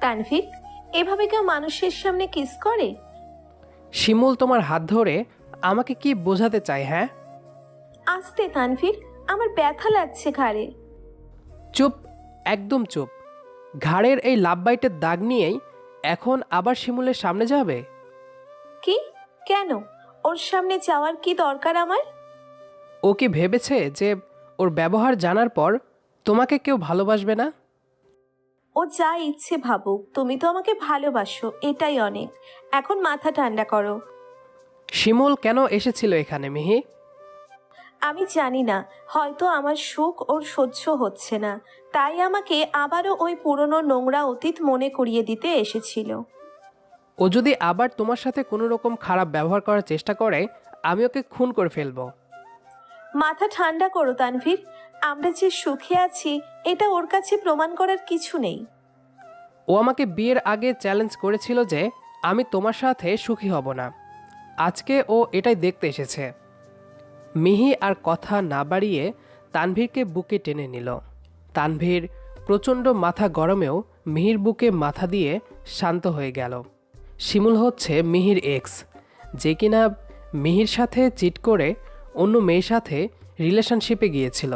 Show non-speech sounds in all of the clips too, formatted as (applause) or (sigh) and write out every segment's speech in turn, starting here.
তানভীর এভাবে কেউ মানুষের সামনে কিস করে? শিমুল তোমার হাত ধরে আমাকে কি বোঝাতে চায় হ্যাঁ? আসতে তানভীর আমার ব্যথা লাগছে ঘাড়ে। চুপ একদম চুপ। ঘাড়ের এই লাভবাইটের দাগ নিয়েই এখন আবার শিমুলের সামনে যাবে? কি? কেন? ওর সামনে যাওয়ার কি দরকার আমার? ও কি ভেবেছে যে ওর ব্যবহার জানার পর তোমাকে কেউ ভালোবাসবে না? ও যা ইচ্ছে ভাবুক তুমি তো আমাকে ভালোবাসো এটাই অনেক। এখন মাথা ঠান্ডা করো। শিমুল কেন এসেছিল এখানে মিহি? আমি জানি না হয়তো আমার সুখ ওর সহ্য হচ্ছে না। তাই আমাকে আবারও ওই পুরনো নোংরা অতীত মনে করিয়ে দিতে এসেছিল। ও যদি আবার তোমার সাথে কোনো রকম খারাপ ব্যবহার করার চেষ্টা করে আমি ওকে খুন করে ফেলব। মাথা ঠান্ডা করো তানভীর। আমরা যে সুখে আছি, এটা ওর কাছে প্রমাণ করার কিছু নেই। ও আমাকে বিয়ের আগে চ্যালেঞ্জ করেছিল যে আমি তোমার সাথে সুখী হব না। আজকে ও এটাই দেখতে এসেছে। মিহি আর কথা না বাড়িয়ে তানভীরকে বুকে টেনে নিল। তানভীর প্রচণ্ড মাথা গরমেও মিহির বুকে মাথা দিয়ে শান্ত হয়ে গেল। শিমুল হচ্ছে মিহির এক্স যে কিনা মিহির সাথে চিট করে অন্য মেয়ের সাথে রিলেশনশিপে গিয়েছিল।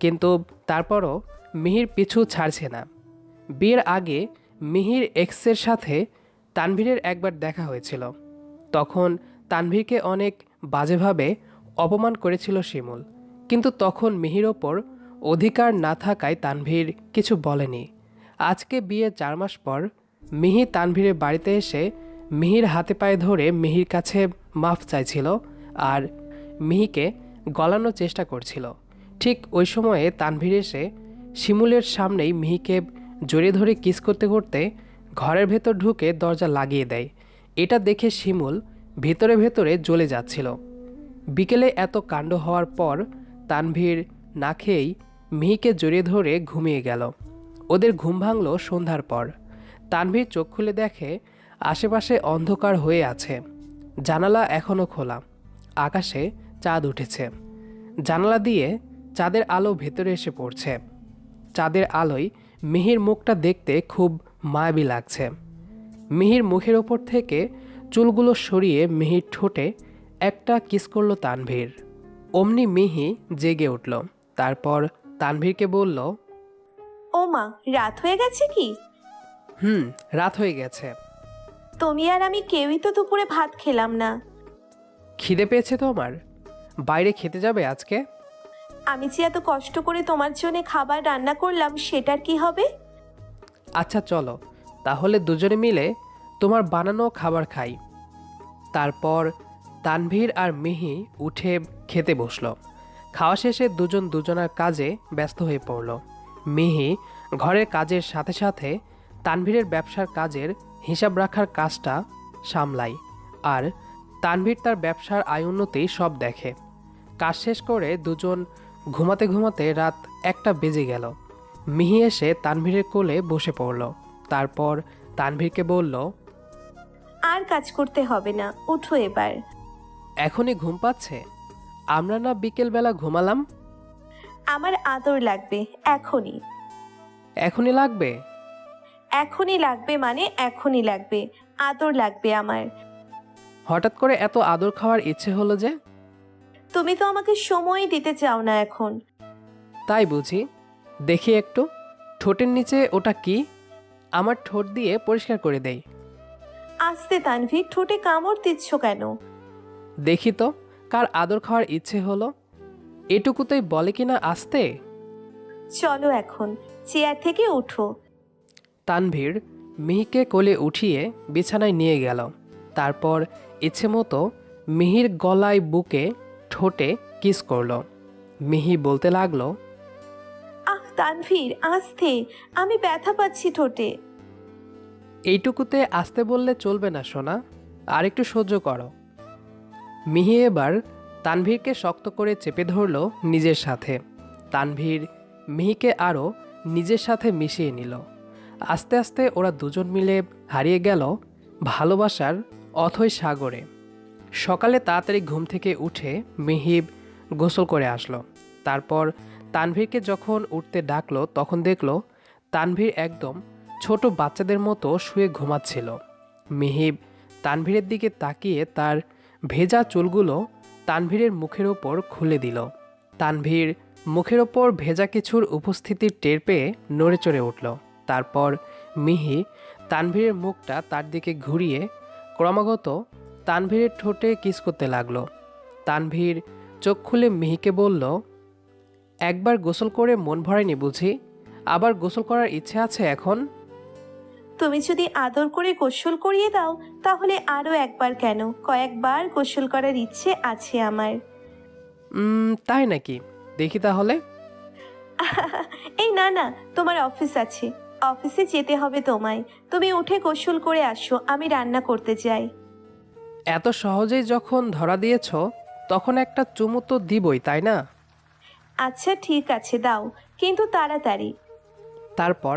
কিন্তু তারপরও মিহির পিছু ছাড়ছে না। বিয়ের আগে মিহির এক্সের সাথে তানভীরের একবার দেখা হয়েছিল। তখন তানভীরকে অনেক বাজেভাবে অপমান করেছিল শিমুল। কিন্তু তখন মিহির ওপর অধিকার না থাকায় তানভীর কিছু বলেনি। আজকে বিয়ে চার মাস পর মিহি তানভীরের বাড়িতে এসে মিহির হাতে পায়ে ধরে মিহির কাছে মাফ চাইছিল আর মিহিকে গলানোর চেষ্টা করছিল। ঠিক ওই সময়ে তানভীর এসে শিমুলের সামনেই মিহিকে জড়িয়ে ধরে কিস করতে করতে ঘরের ভেতর ঢুকে দরজা লাগিয়ে দেয়। এটা দেখে শিমুল ভেতরে ভেতরে জ্বলে যাচ্ছিল। বিকেলে এত কাণ্ড হওয়ার পর তানভীর না খেয়েই মিহিকে জড়িয়ে ধরে ঘুমিয়ে গেল। ওদের ঘুম ভাঙল সন্ধ্যার পর। তানভীর চোখ খুলে দেখে আশেপাশে অন্ধকার হয়ে আছে। জানালা এখনও খোলা। আকাশে চাঁদ উঠেছে। জানালা দিয়ে চাঁদের আলো ভেতরে এসে পড়ছে। চাঁদের আলোয় মিহির মুখটা দেখতে খুব মায়াবী লাগছে। মিহির মুখের ওপর থেকে চুলগুলো সরিয়ে মিহির ঠোঁটে একটা কিস করল তানভীর। অমনি মিহি জেগে উঠল তারপর তানভীরকে বলল ও মা রাত হয়ে গেছে কি? হুম রাত হয়ে গেছে। তুমি আর আমি কেউই তো দুপুরে ভাত খেলাম না। খিদে পেয়েছে তোমার বাইরে খেতে যাবে আজকে? আমি যে এত কষ্ট করে তোমার জন্য খাবার রান্না করলাম, সেটার কি হবে? আচ্ছা চলো। তাহলে দুজনে মিলে তোমার বানানো খাবার খাই। তারপর তানভীর আর মিহি উঠে খেতে বসল। খাওয়া শেষে দুজন দুজনার কাজে ব্যস্ত হয়ে পড়ল। মিহি ঘরের কাজের সাথে সাথে তানভীরের ব্যবসার কাজের হিসাব রাখার কাজটা সামলাই আর তানভীর তার ব্যবসার আয় উন্নতি সব দেখে। কাজ শেষ করে দুজন ঘুমাতে ঘুমাতে রাত একটা বেজে গেল। মিহি এসে তানভীরের কোলে বসে পড়ল। তারপর তানভীরকে বলল আর কাজ করতে হবে না উঠো এবার। এখনই ঘুম পাচ্ছে? আমরা না বিকেলবেলা ঘুমালাম? আমার আদর লাগবে এখনই। এখনই লাগবে? এখনই লাগবে মানে এখনই লাগবে আদর লাগবে আমার। হঠাৎ করে এত আদর খাওয়ার ইচ্ছে হলো যে তুমি তো আমাকে সময় দিতে চাও না এখন। তাই বুঝি। দেখি একটু। ঠোঁটের নিচে ওটা কি? আমার ঠোঁট দিয়ে পরিষ্কার করে দেই। আসতে তানভীর ঠোঁটে কামড় দিচ্ছ কেন? দেখি তো কার আদর খাওয়ার ইচ্ছে হলো। এটুকুতেই বলে কিনা আসতে? চলো এখন চেয়ার থেকে উঠো। তানভীর মিহিকে কোলে উঠিয়ে বিছানায় নিয়ে গেল। তারপর ইচ্ছে মতো মিহির গলায় বুকে ঠোঁটে কিস করল। মিহি বলতে লাগল আহ তানভীর আসতে আমি ব্যথা পাচ্ছি ঠোঁটে। এইটুকুতে আসতে বললে চলবে না সোনা। আর একটু সহ্য করো। মিহি এবার তানভীরকে শক্ত করে চেপে ধরলো নিজের সাথে। তানভীর মিহিকে আরও নিজের সাথে মিশিয়ে নিল। আস্তে আস্তে ওরা দুজন মিলে হারিয়ে গেল ভালোবাসার অথৈ সাগরে। সকালে তাড়াতাড়ি ঘুম থেকে উঠে মিহিব গোসল করে আসলো। তারপর তানভীরকে যখন উঠতে ডাকলো, তখন দেখল তানভীর একদম ছোট বাচ্চাদের মতো শুয়ে ঘুমাচ্ছিল। মিহিব তানভীরের দিকে তাকিয়ে তার ভেজা চুলগুলো তানভীরের মুখের ওপর খুলে দিল। তানভীর মুখের ওপর ভেজা কিছুর উপস্থিতির টের পেয়ে নড়ে চড়ে উঠল। তারপর মিহি তানভীরের মুখটা তার দিকে ঘুরিয়ে ক্রমাগত তানভীরের ঠোঁটে কিস করতে লাগল। তানভীর চোখ খুলে মিহিকে বলল একবার গোসল করে মন ভরায়নি বুঝি? আবার গোসল করার ইচ্ছে আছে এখন? তুমি যদি আদর করে গোসল করিয়ে দাও তাহলে আরও একবার কেন? কয়েকবার গোসল করার ইচ্ছে আছে আমার। তাই নাকি? দেখি তাহলে। (laughs) এই না না তোমার অফিস আছে। অফিসে যেতে হবে তোমায়। তুমি উঠে গোসল করে আসো আমি রান্না করতে যাই। এত সহজেই যখন ধরা দিয়েছ তখন একটা চুমু তো দিবই তাই না? আচ্ছা ঠিক আছে দাও কিন্তু তাড়াতাড়ি। তারপর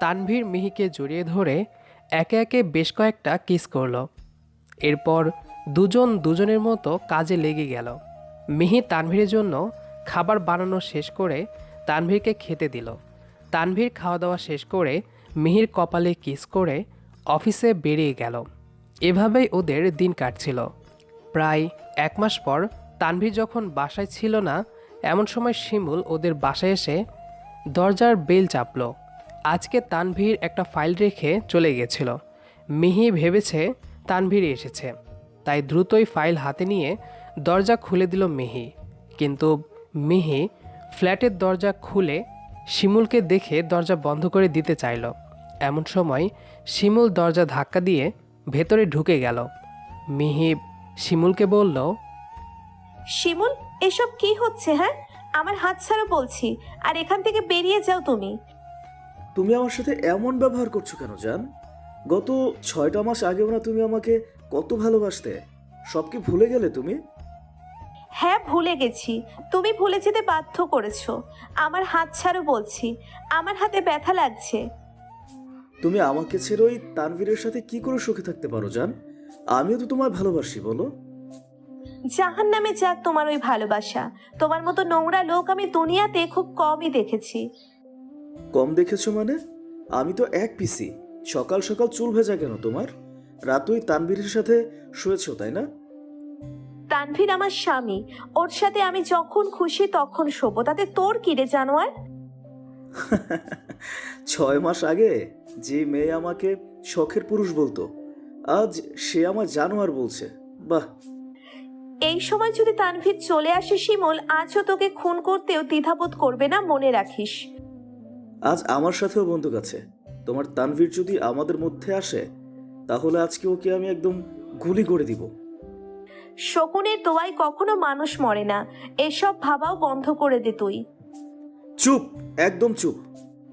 তানভীর মিহিকে জড়িয়ে ধরে একে একে বেশ কয়েকটা কিস করল। এরপর দুজন দুজনের মতো কাজে লেগে গেল। মিহি তানভীরের জন্য খাবার বানানো শেষ করে তানভীরকে খেতে দিল। তানভীর খাওয়া দাওয়া শেষ করে মিহির কপালে কিস করে অফিসে বেরিয়ে গেল। এভাবেই ওদের দিন কাটছিল। প্রায় এক মাস পর তানভীর যখন বাসায় ছিল না, এমন সময় শিমুল ওদের বাসায় এসে দরজার বেল চাপল। আজকে তানভীর একটা ফাইল রেখে চলে গেছিল। মিহি ভেবেছে তানভীর এসেছে। তাই দ্রুতই ফাইল হাতে নিয়ে দরজা খুলে দিল মিহি। কিন্তু মিহি ফ্ল্যাটের দরজা খুলে শিমুলকে দেখে দরজা বন্ধ করে দিতে চাইল। এমন সময় শিমুল দরজা ধাক্কা দিয়ে ভেতরে ঢুকে গেল। মিহি শিমুলকে বলল শিমুল এসব কি হচ্ছে হ্যাঁ? আমার হাত ছাড়ো বলছি আর এখান থেকে বেরিয়ে যাও তুমি। তুমি আমার সাথে এমন ব্যবহার করছ কেন জান? গত ছয়টা মাস আগেও না তুমি আমাকে কত ভালোবাসতে। সব কি ভুলে গেলে তুমি? হ্যাঁ ভুলে গেছি। তুমি ভুলে যেতে বাধ্য করেছ। আমার হাত ছাড়ো বলছি। আমার হাতে ব্যথা লাগছে। তুমি আমাকে ছেড়ে ওই তানভীরের সাথে কি করে সুখে থাকতে পারো জান? আমিও তো তোমায় ভালোবাসি বলো। জাহান নামে যাক তোমার ওই ভালোবাসা। তোমার মতো নোংরা লোক আমি দুনিয়াতে খুব কমই দেখেছি। কম দেখেছ মানে? আমি তো এক পিসি। সকাল সকাল চুল ভেজা কেন তোমার? রাত ওই তানভীরের সাথে শুয়েছো তাই না? তানভীর আমার স্বামী। ওর সাথে আমি যখন খুশি তখন শোবো। তাতে তোর কি রে জানোয়ার? (laughs) ছয় মাস আগে যে মেয়ে আমাকে শখের পুরুষ বলতো আজ সে আমার জানোয়ার বলছে। বাহ! এই সময় যদি তানভীর চলে আসে শিমুল আজও তোকে খুন করতেও দ্বিধাবোধ করবে না মনে রাখিস। আজ আমার সাথেও বন্দুক আছে। তোমার তানভীর যদি আমাদের মধ্যে আসে তাহলে আজকে ওকে আমি একদম গুলি করে দিব। শকুনের দোয়ায় কখনো মানুষ মরে না। এসব ভাবাও বন্ধ করে দে তুই। চুপ! একদম চুপ!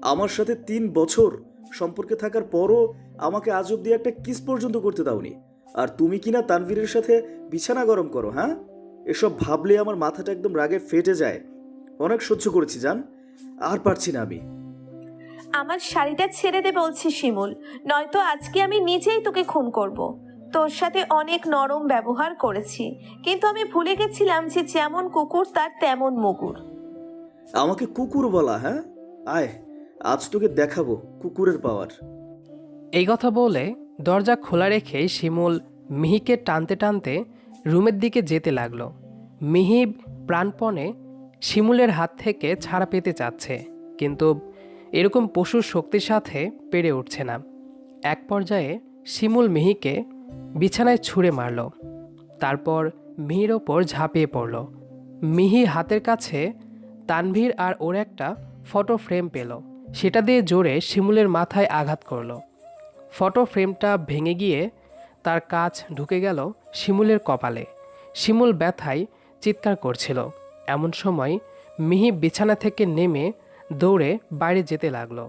আমার সাথে তিন বছর সম্পর্কে থাকার পরও আমাকে আজ অব্দি একটা কিস পর্যন্ত করতে দাওনি। আর তুমি কিনা তানভীরের সাথে বিছানা গরম করো হ্যাঁ? এসব ভাবলে আমার মাথাটা একদম রাগে ফেটে যায়। অনেক সহ্য করেছি জান। আর পারছি না আমি। আমার শাড়িটা ছেড়ে দে বলছি শিমুল। নয়তো আজকে আমি নিজেই তোকে খুন করব। তোর সাথে অনেক নরম ব্যবহার করেছি। কিন্তু আমি ভুলে গেছিলাম যে যেমন কুকুর তার তেমন মুগুর। আমাকে কুকুর বলা হ্যাঁ? আয়। আজ তোকে দেখাবো কুকুরের পাওয়ার। এই কথা বলে দরজা খোলা রেখে শিমুল মিহিকে টানতে টানতে রুমের দিকে যেতে লাগল। মিহি প্রাণপণে শিমুলের হাত থেকে ছাড়া পেতে চাচ্ছে, কিন্তু এরকম পশুর শক্তির সাথে পেরে উঠছে না। এক পর্যায়ে শিমুল মিহিকে বিছানায় ছুঁড়ে মারল, তারপর মিহির ওপর ঝাঁপিয়ে পড়ল। মিহি হাতের কাছে তানভীর আর ওর একটা ফটো ফ্রেম পেল। সেটা দিয়ে জোরে শিমুলের মাথায় আঘাত করল। ফটো ফ্রেমটা ভেঙে গিয়ে তার কাজ ঢুকে গেল শিমুলের কপালে। শিমুল ব্যথায় চিৎকার করছিল। এমন সময় মিহি বিছানা থেকে নেমে দৌড়ে বাইরে যেতে লাগল।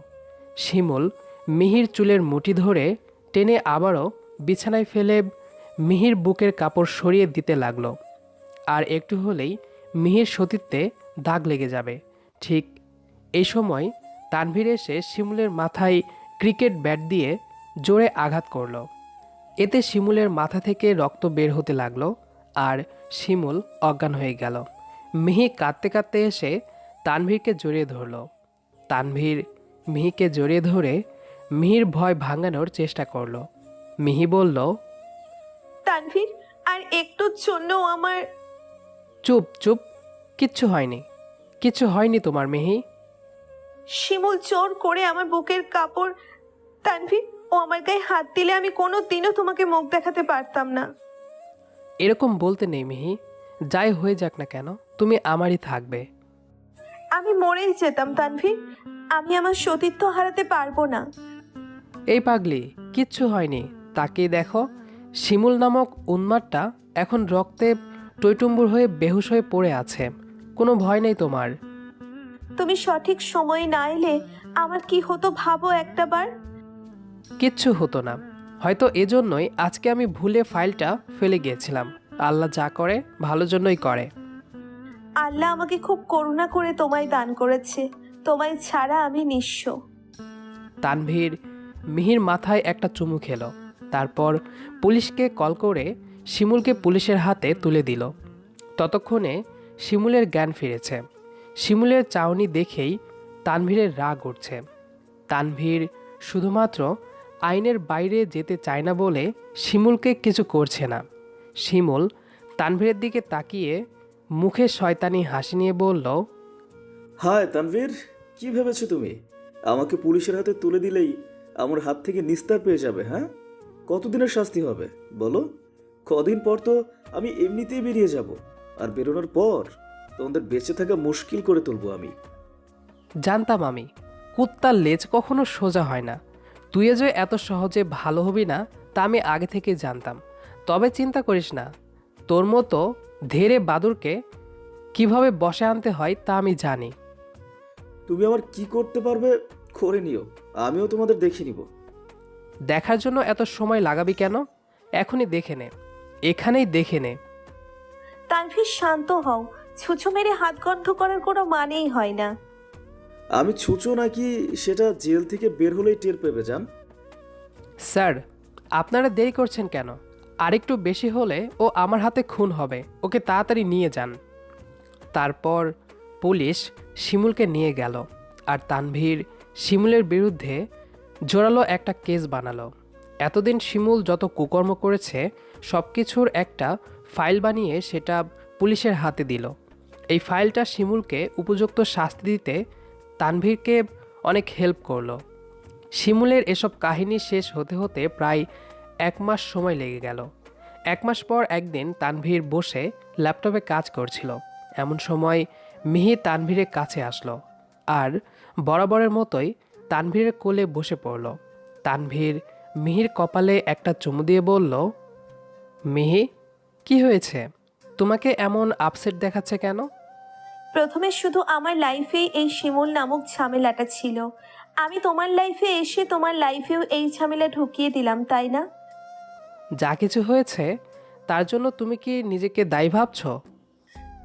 শিমুল মিহির চুলের মুঠি ধরে টেনে আবারও বিছানায় ফেলে মিহির বুকের কাপড় সরিয়ে দিতে লাগল। আর একটু হলেই মিহির সতীত্বে দাগ লেগে যাবে। ঠিক এই সময় তানভীর এসে শিমুলের মাথায় ক্রিকেট ব্যাট দিয়ে জোরে আঘাত করল। এতে শিমুলের মাথা থেকে রক্ত বের হতে লাগল আর শিমুল অজ্ঞান হয়ে গেল। মিহি কাঁদতে কাঁদতে এসে তানভীরকে জড়িয়ে ধরল। তানভীর মিহিকে জড়িয়ে ধরে মিহির ভয় ভাঙানোর চেষ্টা করল। মিহি বলল তানভীর আর একটুর জন্য আমার চুপ চুপ কিচ্ছু হয়নি। কিচ্ছু হয়নি তোমার মিহি। শিমুল জোর করে আমার বুকের কাপড় তানভীর ও আমার গায়ে হাত দিলে আমি কোনো দিনও তোমাকে মুখ দেখাতে পারতাম না। এরকম বলতে নেই মিহি। যাই হয়ে যাক না কেন তুমি আমারই থাকবে। আমি মরেই যেতাম তানভীর আমি আমার সতীত্ব হারাতে পারব না। এই পাগলি কিচ্ছু হয়নি। তাকিয়ে দেখো শিমুল নামক উন্মাদটা এখন রক্তে টৈটুম্বুর হয়ে বেহুশ হয়ে পড়ে আছে। কোনো ভয় নেই তোমার। তুমি সঠিক সময়ে না এলে আমার কি হতো ভাবো একটাবার? কিচ্ছু হতো না। হয়তো এজন্যই আজকে আমি ভুলে ফাইলটা ফেলে গিয়েছিলাম। আল্লাহ যা করে ভালো জন্যই করে। আল্লাহ আমাকে খুব করুণা করে তোমায় দান করেছে। তোমায় ছাড়া আমি নিঃস্ব। তানভীর মিহির মাথায় একটা চুমু খেলো। তারপর পুলিশকে কল করে শিমুলকে পুলিশের হাতে তুলে দিল। ততক্ষণে শিমুলের জ্ঞান ফিরেছে। শিমুলের চাউনি দেখেই তানভীরের রাগ উঠছে। তানভীর শুধুমাত্র আইনের বাইরে যেতে চায় না বলে শিমুলকে কিছু করছে না। শিমুল তানভীরের দিকে তাকিয়ে মুখে শয়তানি হাসি নিয়ে বলল, হায় তানভীর, কি ভেবেছো তুমি? আমাকে পুলিশের হাতে তুলে দিলেই আমার হাত থেকে নিস্তার পেয়ে যাবে হ্যাঁ? কতদিনের শাস্তি হবে, বলো? কদিন পর তো আমি এমনিতেই বেরিয়ে যাব, আর বেরোনোর পর তোমাদের বেঁচে থাকা মুশকিল করে তুলবো আমি। জানতাম আমি কুত্তার লেজ কখনো সোজা হয় না। তুই যে এত সহজে ভালো হবি না তা আমি আগে থেকে জানতাম। তবে চিন্তা করিস না তোর মতো ধেরে বাদুরকে কীভাবে বসে আনতে হয় তা আমি জানি। তুমি আমার কি করতে পারবে করে নিও আমিও তোমাদের দেখে নিব। দেখার জন্য এত সময় লাগাবি কেন? এখনই দেখে নে এখানেই দেখে নে। তানভীর শান্ত হও ছুঁচো মেরে হাত গন্ধ করার কোনো মানেই হয় না। আমি ছুঁচো নাকি সেটা জেল থেকে বের হলেই টের পেবে যান স্যার আপনারা দেরি করছেন কেন? আরেকটু বেশি হলে ও আমার হাতে খুন হবে। ওকে তাড়াতাড়ি নিয়ে যান। তারপর পুলিশ শিমুলকে নিয়ে গেল আর তানভীর শিমুলের বিরুদ্ধে জোরালো একটা কেস বানালো। এতদিন শিমুল যত কুকর্ম করেছে সব কিছুর একটা ফাইল বানিয়ে সেটা পুলিশের হাতে দিল। এই ফাইলটা শিমুলকে উপযুক্ত শাস্তি দিতে তানভীরকে অনেক হেল্প করল। শিমুলের এসব কাহিনী শেষ হতে হতে প্রায় এক মাস সময় লেগে গেল। এক মাস পর একদিন তানভীর বসে ল্যাপটপে কাজ করছিল। এমন সময় মিহি তানভীরের কাছে আসলো আর বরাবরের মতোই তানভীরের কোলে বসে পড়ল। তানভীর মিহির কপালে একটা চুমু দিয়ে বলল, মিহি, কি হয়েছে? তোমাকে এমন আপসেট দেখাচ্ছে কেন? প্রথমে শুধু আমার লাইফেই এই শিমুল নামক ঝামেলাটা ছিল। আমি তোমার লাইফে এসে তোমার লাইফেও এই ঝামেলা ঢুকিয়ে দিলাম তাই না? যা কিছু হয়েছে তার জন্য তুমি কি নিজেকে দায়ী ভাবছ?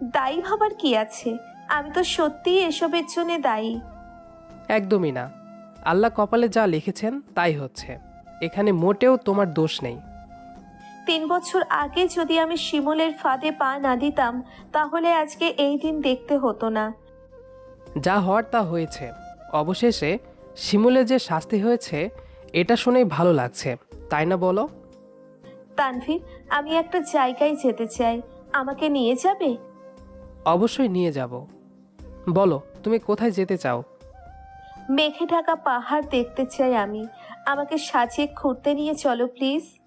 দায়ী ভাবার কি আছে? আমি তো সত্যিই এসবের জন্য দায়ী। একদমই না। আল্লাহ কপালে যা লিখেছেন তাই হচ্ছে। এখানে মোটেও তোমার দোষ নেই। তিন বছর আগে যদি আমি শিমুলের ফাঁদে পা না দিতাম তাহলে আজকে এই দিন দেখতে হতো না। যা হওয়ার তা হয়েছে। অবশেষে শিমুলে যে শাস্তি হয়েছে এটা শুনেই ভালো লাগছে। তাই না বলো? তানভীর আমি একটা জায়গায় যেতে চাই। আমাকে নিয়ে যাবে? অবশ্যই নিয়ে যাব। বলো তুমি কোথায় যেতে চাও? মেঘে ঢাকা পাহাড় দেখতে চাই আমি। আমাকে সাজিয়ে ঘুরতে নিয়ে চলো প্লিজ।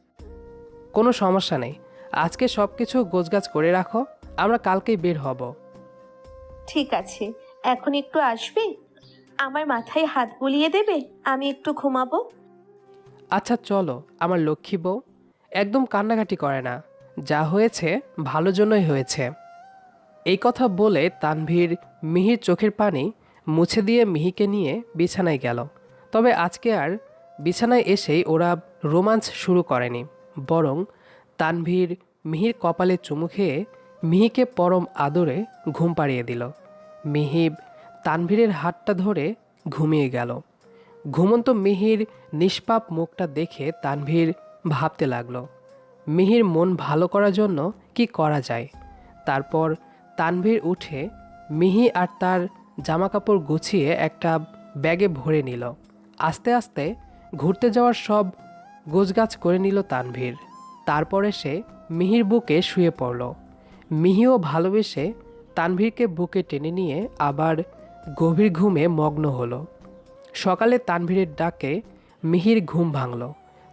কোনো সমস্যা নেই। আজকে সব কিছু গোছগাছ করে রাখো আমরা কালকেই বের হব। ঠিক আছে এখন একটু আসবে? আমার মাথায় হাত বুলিয়ে দেবে আমি একটু ঘুমাবো? আচ্ছা চলো আমার লক্ষ্মী বউ। একদম কান্নাকাটি করে না। যা হয়েছে ভালো জন্যই হয়েছে। এই কথা বলে তানভীর মিহির চোখের পানি মুছে দিয়ে মিহিকে নিয়ে বিছানায় গেল। তবে আজকে আর বিছানায় এসেই ওরা রোমাঞ্চ শুরু করেনি। বরং তানভীর মিহির কপালে চুমু খেয়ে মিহিকে পরম আদরে ঘুম পাড়িয়ে দিল। মিহিব তানভীরের হাতটা ধরে ঘুমিয়ে গেল। ঘুমন্ত মিহির নিষ্পাপ মুখটা দেখে তানভীর ভাবতে লাগল, মিহির মন ভালো করার জন্য কি করা যায়? তারপর তানভীর উঠে মিহি আর তার জামাকাপড় গুছিয়ে একটা ব্যাগে ভরে নিল। আস্তে আস্তে ঘুরতে যাওয়ার সব গোছগাছ করে নিল তানভীর। তারপরে সে মিহির বুকে শুয়ে পড়ল। মিহিও ভালোবেসে তানভীরকে বুকে টেনে নিয়ে আবার গভীর ঘুমে মগ্ন হলো। সকালে তানভীরের ডাকে মিহির ঘুম ভাঙল।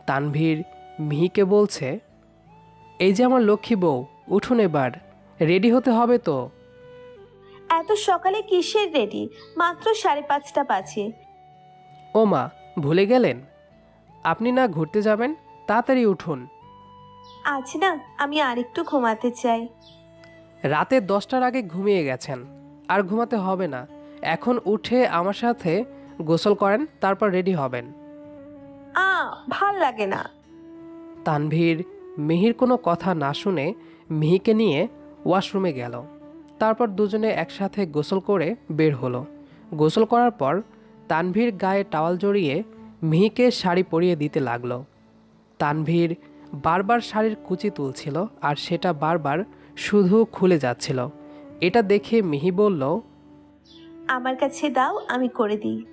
তানভীর মিহিকে বলছে এই যে আমার লক্ষ্মী বউ উঠুন এবার রেডি হতে হবে তো? এত সকালে কিসের রেডি? মাত্র সাড়ে পাঁচটা বাজে। ও মা ভুলে গেলেন? আপনি না ঘুরতে যাবেন তাড়াতাড়ি উঠুন। আজ না আমি আরেকটু ঘুমাতে চাই। রাতে দশটার আগে ঘুমিয়ে গেছেন আর ঘুমাতে হবে না। এখন উঠে আমার সাথে গোসল করেন তারপর রেডি হবেন। আ ভালো লাগে না। তানভীর মিহির কোনো কথা না শুনে মিহিকে নিয়ে ওয়াশরুমে গেল। তারপর দুজনে একসাথে গোসল করে বের হলো। গোসল করার পর তানভীর গায়ে টাওয়াল জড়িয়ে মিহিকে শাড়ি পরিয়ে দিতে লাগল। তানভীর বারবার শাড়ির কুচি তুলছিল আর সেটা বারবার শুধু খুলে যাচ্ছিল। এটা দেখে মিহি বলল আমার কাছে দাও আমি করে দিই।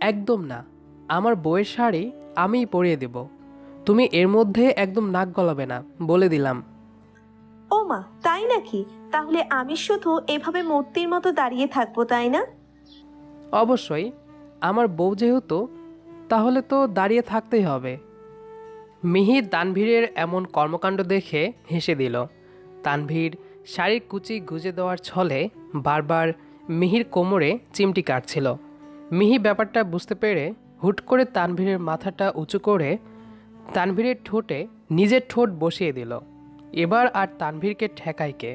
একদম না আমার বইয়ের শাড়ি আমিই পরিয়ে দেব। তুমি এর মধ্যে একদম নাক গলাবে না বলে দিলাম। ও মা তাই নাকি? তাহলে আমি শুধু এভাবে মূর্তির মতো দাঁড়িয়ে থাকব তাই না? অবশ্যই আমার বউ যেহেতু তাহলে তো দাঁড়িয়ে থাকতেই হবে। মিহি তানভীরের এমন কর্মকাণ্ড দেখে হেসে দিল। তানভীর শাড়ির কুচি গুজে দেওয়ার ছলে বারবার মিহির কোমরে চিমটি কাটছিল। মিহি ব্যাপারটা বুঝতে পেরে হুট করে তানভীরের মাথাটা উঁচু করে তানভীরের ঠোঁটে নিজের ঠোঁট বসিয়ে দিল। এবার আর তানভীরকে ঠেকাইকে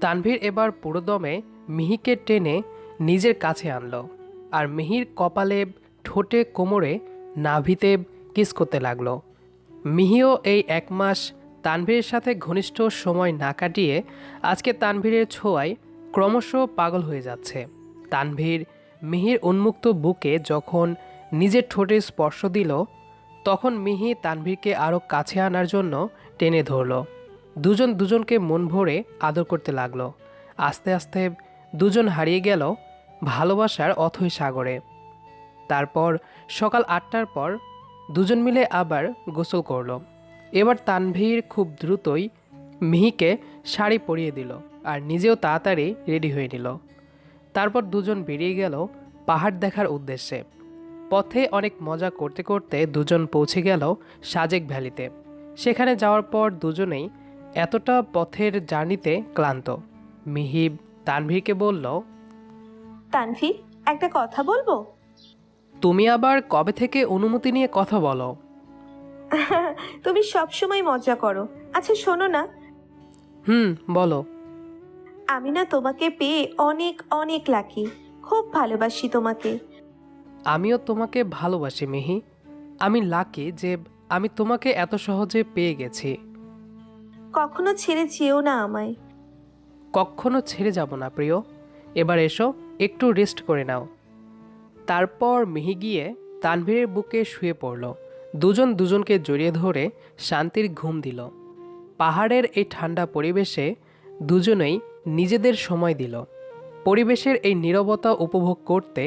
তানভীর এবার পুরোদমে মিহিকে টেনে নিজের কাছে আনলো। আর মিহির কপালে ঠোঁটে কোমরে নাভিতে কিস করতে লাগল। মিহিও এই এক মাস তানভীরের সাথে ঘনিষ্ঠ সময় না কাটিয়ে আজকে তানভীরের ছোঁয়ায় ক্রমশ পাগল হয়ে যাচ্ছে। তানভীর মিহির উন্মুক্ত বুকে যখন নিজের ঠোঁটে স্পর্শ দিল, তখন মিহি তানভীরকে আরও কাছে আনার জন্য টেনে ধরল। দুজন দুজনকে মন ভরে আদর করতে লাগল। আস্তে আস্তে দুজন হারিয়ে গেল ভালোবাসার অথৈ সাগরে। তারপর সকাল আটটার পর দুজন মিলে আবার গোসল করল। এবার তানভীর খুব দ্রুতই মিহিকে শাড়ি পরিয়ে দিল আর নিজেও তাড়াতাড়ি রেডি হয়ে নিল। তারপর দুজন বেরিয়ে গেল পাহাড় দেখার উদ্দেশ্যে। পথে অনেক মজা করতে করতে দুজন পৌঁছে গেল সাজেক ভ্যালিতে। সেখানে যাওয়ার পর দুজনেই এতটা পথের জার্নিতে ক্লান্ত। মিহিব তানভীরকে বলল, তানভীর, একটা কথা বলব? তুমি আবার কবে থেকে অনুমতি নিয়ে কথা বলো? (laughs) তুমি সবসময় মজা করো। আচ্ছা শোনো না। হুম বলো। আমি না তোমাকে পেয়ে অনেক অনেক লাকি খুব ভালোবাসি তোমাকে। আমিও তোমাকে ভালোবাসি মিহি। আমি লাকি যে আমি তোমাকে এত সহজে পেয়ে গেছি। কখনো ছেড়ে যেও না আমায়। কখনো ছেড়ে যাব না প্রিয়। এবার এসো একটু রেস্ট করে নাও। তারপর মিহি গিয়ে তানভীরের বুকে শুয়ে পড়ল। দুজন দুজনকে জড়িয়ে ধরে শান্তির ঘুম দিল। পাহাড়ের এই ঠান্ডা পরিবেশে দুজনেই নিজেদের সময় দিল। পরিবেশের এই নীরবতা উপভোগ করতে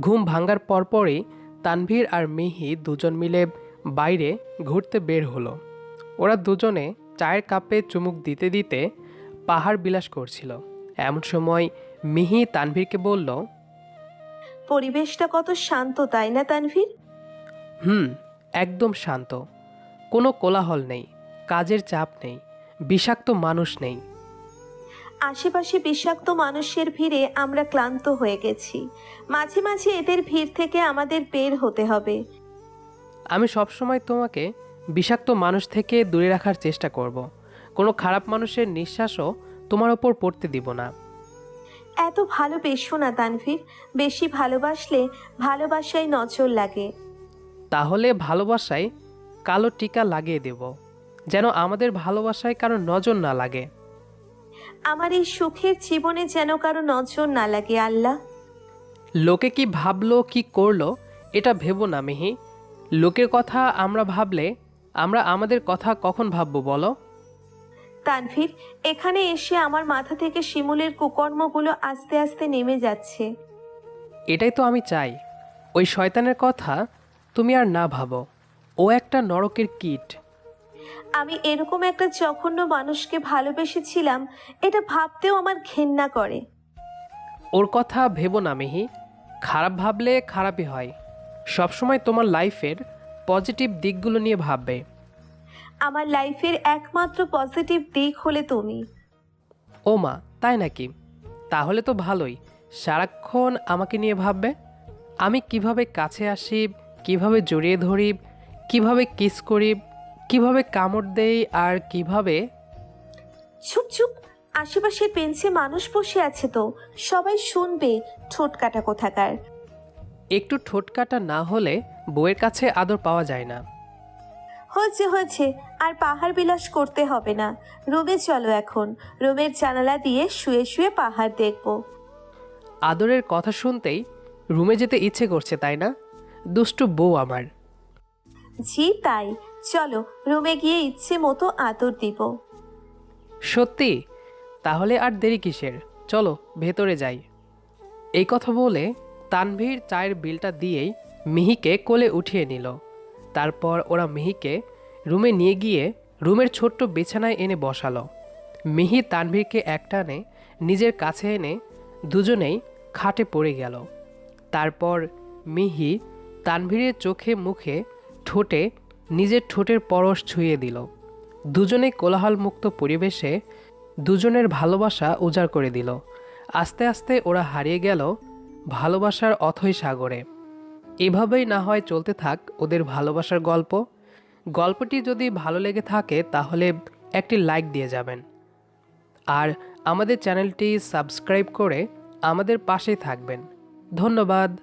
ঘুম ভাঙার পরপরই তানভীর আর মিহি দুজন মিলে বাইরে ঘুরতে বের হলো। ওরা দুজনে চায়ের কাপে চুমুক দিতে দিতে পাহাড় বিলাস করছিল। এমন সময় মিহি তানভীরকে বলল পরিবেশটা কত শান্ত তাই না তানভীর? হুম একদম শান্ত। কোনো কোলাহল নেই কাজের চাপ নেই বিষাক্ত মানুষ নেই। আশেপাশে বিষাক্ত মানুষের ভিড়ে আমরা ক্লান্ত হয়ে গেছি। মাঝে মাঝে এদের ভিড় থেকে আমাদের বের হতে হবে। আমি সবসময় তোমাকে বিষাক্ত মানুষ থেকে দূরে রাখার চেষ্টা করব। কোনো খারাপ মানুষের নিঃশ্বাসও তোমার ওপর পড়তে দিব না। এত ভালোবেসো না তানভীর। বেশি ভালোবাসলে ভালোবাসায় নজর লাগে। তাহলে ভালোবাসায় কালো টিকা লাগিয়ে দেব যেন আমাদের ভালোবাসায় কারও নজর না লাগে। আমার এই সুখের জীবনে যেন কারও নজর না লাগে আল্লাহ। লোকে কি ভাবলো কি করল এটা ভেবো না মিহি। লোকের কথা আমরা ভাবলে আমরা আমাদের কথা কখন ভাববো বলো? তানভীর এখানে এসে আমার মাথা থেকে শিমুলের কুকর্মগুলো আস্তে আস্তে নেমে যাচ্ছে। এটাই তো আমি চাই। ওই শয়তানের কথা তুমি আর না ভাবো। ও একটা নরকের কীট। আমি এরকম একটা জঘন্য মানুষকে ভালোবেসেছিলাম এটা ভাবতেও আমার ঘেন্না করে। ওর কথা ভেবো না মিহি। খারাপ ভাবলে খারাপই হয়। সবসময় তোমার লাইফের পজিটিভ দিকগুলো নিয়ে ভাববে। আমার লাইফের একমাত্র পজিটিভ দিক হলে তুমি। ও মা তাই নাকি? তাহলে তো ভালোই। সারাক্ষণ আমাকে নিয়ে ভাববে? আমি কীভাবে কাছে আসি কীভাবে জড়িয়ে ধরি কীভাবে কিস করি কীভাবে কামড় দেই আর কীভাবে? চুপ চুপ। আশেপাশের বেঞ্চে মানুষ বসে আছে তো। সবাই শুনবে ঠোঁট কাটা কোথাকার। একটু ঠোঁটকাটা না হলে বউয়ের কাছে আদর পাওয়া যায় না। হয়েছে হয়েছে আর পাহাড় বিলাস করতে হবে না। রুমে চলো এখন। রুমের জানালা দিয়ে শুয়ে শুয়ে পাহাড় দেখব। আদরের কথা শুনতেই রুমে যেতে ইচ্ছে করছে তাই না? দুষ্টু বউ আমার। জি তাই। চলো রুমে গিয়ে ইচ্ছে মতো আদর দিব। সত্যি? তাহলে আর দেরি কিসের? চলো ভেতরে যাই। এই কথা বলে তানভীর চায়ের বিলটা দিয়েই মিহিকে কোলে উঠিয়ে নিল। তারপর ওরা মিহিকে রুমে নিয়ে গিয়ে রুমের ছোট্ট বিছানায় এনে বসালো। মিহি তানভীরকে একটানে, নিজের কাছে এনে দুজনেই খাটে পড়ে গেল। তারপর মিহি তানভীরের চোখে মুখে ঠোঁটে নিজের ঠোঁটের পরশ ছুঁয়ে দিল। দুজনে কোলাহলমুক্ত পরিবেশে দুজনের ভালোবাসা উজাড় করে দিল। আস্তে আস্তে ওরা হারিয়ে গেল ভালোবাসার অথৈ সাগরে এভাবেই না হয় চলতে থাক ওদের ভালোবাসার গল্প। গল্পটি যদি ভালো লেগে থাকে তাহলে একটি লাইক দিয়ে যাবেন। আর আমাদের চ্যানেলটি সাবস্ক্রাইব করে আমাদের পাশেই থাকবেন। ধন্যবাদ।